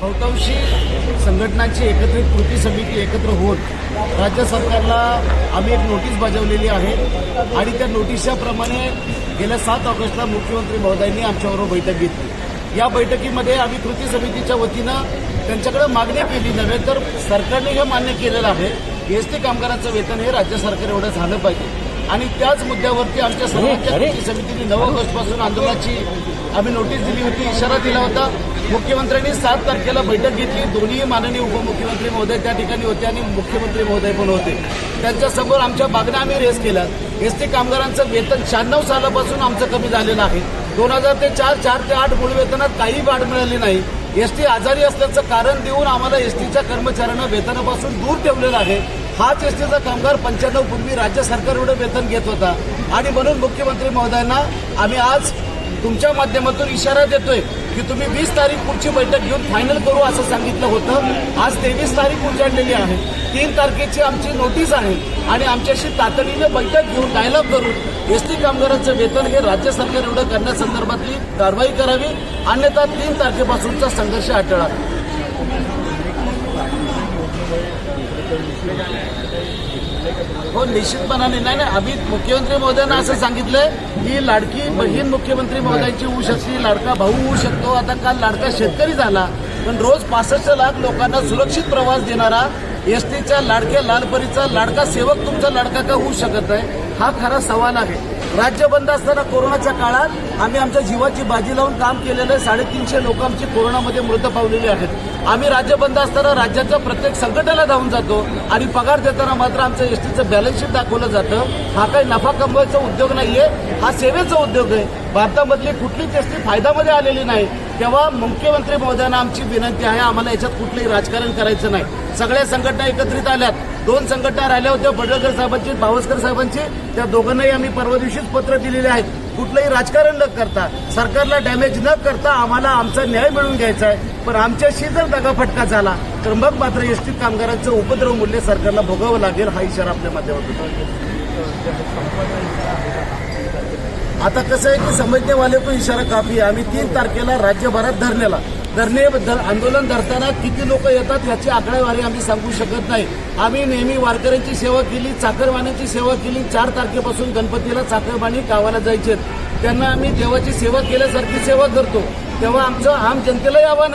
बहुतांशी संघटनांची एकत्रित कृती समिती एकत्र होऊन राज्य सरकारला आम्ही एक नोटीस बजावलेली आहे. आणि त्या नोटीसच्याप्रमाणे गेल्या सात ऑगस्टला मुख्यमंत्री महोदयांनी आमच्याबरोबर बैठक घेतली. या बैठकीमध्ये आम्ही कृती समितीच्या वतीनं त्यांच्याकडे मागणी केली नव्हे तर सरकारने हे मान्य केलेलं आहे. एस टी कामगारांचं वेतन हे राज्य सरकार एवढं झालं पाहिजे. आणि त्याच मुद्द्यावरती आमच्या सर्वांच्या कृती समितीने नऊ ऑगस्टपासून आंदोलनाची आम्ही नोटीस दिली होती इशारा दिला होता. मुख्यमंत्र्यांनी सात तारखेला बैठक घेतली. दोन्ही माननीय उपमुख्यमंत्री महोदय त्या ठिकाणी होते आणि मुख्यमंत्री महोदय पण होते. त्यांच्यासमोर आमच्या मागण्या आम्ही रेस केल्या. एस टी कामगारांचं वेतन शहाण्णव सालापासून आमचं कमी झालेलं आहे. दोन हजार ते चार चार ते आठ मूळ वेतनात काही वाढ मिळाली नाही. एस टी आजारी असल्याचं कारण देऊन आम्हाला एस टीच्या कर्मचाऱ्यांना वेतनापासून दूर ठेवलेलं आहे. हाच एस टीचा कामगार पंच्याण्णव पूर्वी राज्य सरकार एवढं वेतन घेत होता. आणि म्हणून मुख्यमंत्री महोदयांना आम्ही आज तुमच्या माध्यमातून इशारा देतोय की तुम्ही वीस तारीख पुढची बैठक घेऊन फायनल करू असं सांगितलं होतं. आज तेवीस तारीख उजाडलेली आहे. तीन तारखेची आमची नोटीस आहे. आणि आमच्याशी तातडीने बैठक घेऊन डायलॉग करून एस टी कामगारांचं वेतन हे राज्य सरकार एवढं करण्यासंदर्भातली कारवाई करावी. अन्यथा तीन तारखेपासूनचा संघर्ष अटळावा हो निश्चितपणाने. नाही नाही आम्ही मुख्यमंत्री महोदयांना असं सांगितलंय की लाडकी बहीण मुख्यमंत्री महोदयांची होऊ शकते लाडका भाऊ होऊ शकतो. आता काल लाडका शेतकरी झाला पण रोज पासष्ट लाख लोकांना सुरक्षित प्रवास देणारा एस टीच्या लाडक्या लालपरीचा लाडका सेवक तुमचा लाडका का होऊ शकत आहे हा खरा सवाल आहे. राज्य बंद असताना कोरोनाच्या काळात आम्ही आमच्या जीवाची बाजी लावून काम केलेलं आहे. साडेतीनशे लोक आमची कोरोनामध्ये मृत पावलेली आहेत. आम्ही राज्य बंद असताना राज्याच्या प्रत्येक संघटनेला धावून जातो आणि पगार देताना मात्र आमचं एसटीचं बॅलन्स शीट दाखवलं जातं. हा काही नफा कमवायचा उद्योग नाहीये हा सेवेचा उद्योग आहे. भारतामधली कुठलीच एसटी फायद्यामध्ये आलेली नाही. तेव्हा मुख्यमंत्री महोदयांना आमची विनंती आहे आम्हाला याच्यात कुठलंही राजकारण करायचं नाही. सगळ्या संघटना एकत्रित आल्यात. दोन संघटना राहिल्या होत्या बडळकर साहेबांची भावस्कर साहेबांची. त्या दोघांनाही आम्ही परवा दिवशीच पत्र दिलेले आहेत. कुठलंही राजकारण न करता सरकारला डॅमेज न करता आम्हाला आमचा न्याय मिळवून घ्यायचा आहे. पण आमच्याशी जर दगाफटका झाला तर मग मात्र एसटी कामगारांचं उपद्रव मूल्य सरकारला भोगावं लागेल हा इशारा आपल्या माध्यमातून. आता कसं आहे की समजने वाले को इशारा काफी आहे. आम्ही तीन तारखेला राज्यभरात धरण्याला धरणे आंदोलन धरताना किती लोक येतात याची आकडेवारी आम्ही सांगू शकत नाही. आम्ही नेहमी वारकऱ्यांची सेवा केली चाकरवाण्यांची सेवा केली. चार तारखेपासून गणपतीला चाकरवाणी गावाला जायचे त्यांना आम्ही देवाची सेवा केल्यासारखी सेवा करतो. तेव्हा आमचं आम जनतेलाही आव्हान